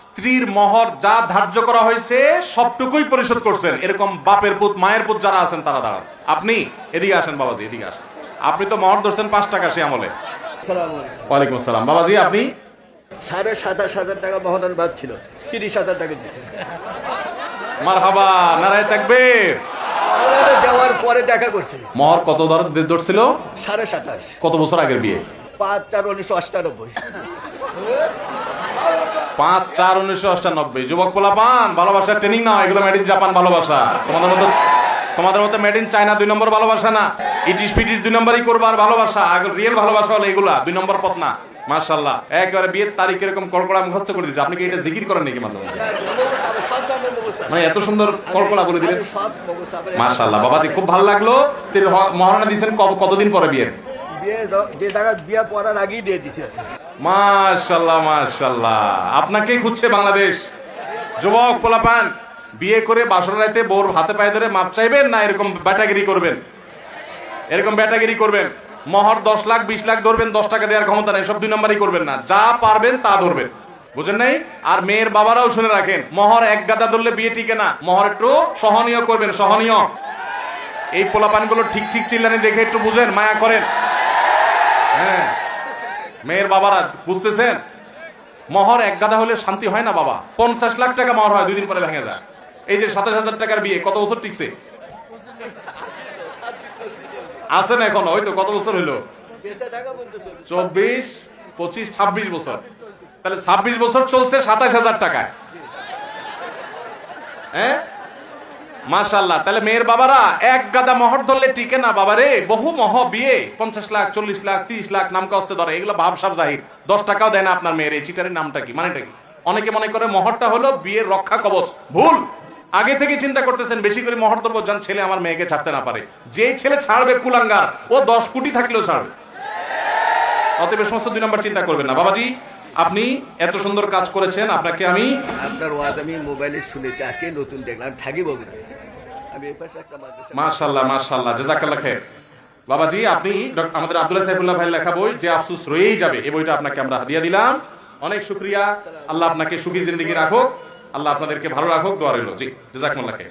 স্ত্রীর মহর যা ধার্য করা হয়েছে সবটুকুই পরিশোধ করছেন। এরকম বাপের পুত মায়ের পুত যারা আছেন তারা দাঁড়ান। আপনি এদিকে আসেন বাবাজি এদিকে আসেন। আপনি তো মহর ধরছেন পাঁচ টাকা সে আমলে। ওয়ালাইকুম আসসালাম। বাবাজি আপনি? সাড়ে সাতাশ হাজার টাকা মহনার বাদ ছিল। তিরিশ হাজার টাকা দিচ্ছে মার হাবা নারায় থাকবে দেওয়ার পরে দেখা করছি। মহর কত দর ধরছিল? সাড়ে সাতাশ। কত বছর আগের বিয়ে? পাঁচ চার উনিশশো অষ্টানব্বই পাঁচ, চার উনিশশো অষ্টানব্বই। যুবক পোলা পান ভালোবাসার ট্রেনিং না এগুলো মেড ইন জাপান ভালোবাসা। তোমাদের মতো তোমাদের মতো মেড ইন চায়না দুই নম্বর ভালোবাসা না। ইটিস পিটিস দুই নম্বরই করবার ভালোবাসা। রিয়েল ভালোবাসা হলো এগুলা, দুই নম্বর পথ না। মার্শাল্লাহ একেবারে বিয়ের তারিখ এরকম কড়কড়া মুখস্থ করে দিয়েছে। আপনি কি এটা জিকির করেন নাকি মাঝে মাঝে? মানে এত সুন্দর কড়কড়া বলে দিলেন। মার্শাল্লাহ বাবাজি, খুব ভালো লাগল। মহারণা দিয়েছেন কতদিন পরে বিয়ের? যে জায়গা বিয়ে পড়ার আগেই দিয়ে দিছে। মাশাল্লাহ আপনাকেই খুঁজছে বাংলাদেশ। যুবক পোলাপান, বিয়ে করে বাসর রাইতে বোর হাতে পায়ে ধরে মাপ চাইবেন না এরকম ব্যাটাগিরি করবেন? এরকম ব্যাটাগিরি করবেন? মহর দশ লাখ, বিশ লাখ ধরবেন, দশ টাকা দেওয়ার ক্ষমতা নেই, সব দুই নম্বরই করবেন না। যা পারবেন তা ধরবেন। বুঝেন নাই? আর মেয়ের বাবারাও শুনে রাখেন, মহর এক গাদা ধরলে বিয়ে টিকে না। মহর একটু সহনীয় করবেন, সহনীয়। এই পোলাপানগুলো ঠিক ঠিক চিল্লানি দেখে একটু বুঝেন, মায়া করেন। হ্যাঁ। মেয়ের বাবারা, বুঝতেছেন? মহর এক গাদা হলে শান্তি হয় না বাবা। পঞ্চাশ লাখ টাকা মহর হয় দুই দিন পরে ভেঙে যায়। এই যে সাতাশ হাজার টাকার বিয়ে, কত বছর টিকছে? আছে না এখন? হয়তো কত বছর হইল? চব্বিশ, পঁচিশ, ছাব্বিশ বছর। তাহলে ছাব্বিশ বছর চলছে সাতাশ হাজার টাকায়। হ্যাঁ? মাশাল্লাহ তাহলে মেয়ের বাবারা এক গাদা মহর ধরলে টিকে না বাবারে। বহু মহ বিয়ে, পঞ্চাশ লাখ, চল্লিশ লাখ, তিরিশ লাখ, নাম কস্তে ধরে। এগুলো ভাবসাব জাহির। দশ টাকাও দেয় না আপনার মেয়ের। এই চিটারের নামটা কি? মানেটা কি? অনেকে মনে করে মহরটা হলো বিয়ের রক্ষা কবচ। ভুল! আগে থেকে চিন্তা করতেছেন, বেশি করে মহর ধরবো যান ছেলে আমার মেয়েকে ছাড়তে না পারে। যেই ছেলে ছাড়বে কুলাঙ্গার, ও দশ কোটি থাকলেও ছাড়বে। অতএব সমস্ত দুই নম্বর চিন্তা করবেন না। বাবাজি, আপনি এত সুন্দর কাজ করেছেন, আপনাকে আমি আপনার ওয়াজ আমি মোবাইলে শুনেছি, আজকে নতুন দেখলাম থাকি বগুড়া মাশাল্লাহ মাশাল্লাহ জাজাকাল্লাহ খের। বাবাজি আপনি আমাদের আব্দুল্লাহ সাইফুল্লাহ ভাইয়ের লেখা বই যে আফসোস রয়েই যাবে এই বইটা আপনাকে আমরা হাদিয়া দিলাম। অনেক শুক্রিয়া। আল্লাহ আপনাকে সুখী জিন্দিগি রাখুক। আল্লাহ আপনাদেরকে ভালো রাখুক দোয়া রইল। জি জাজাকুল্লাহ খের।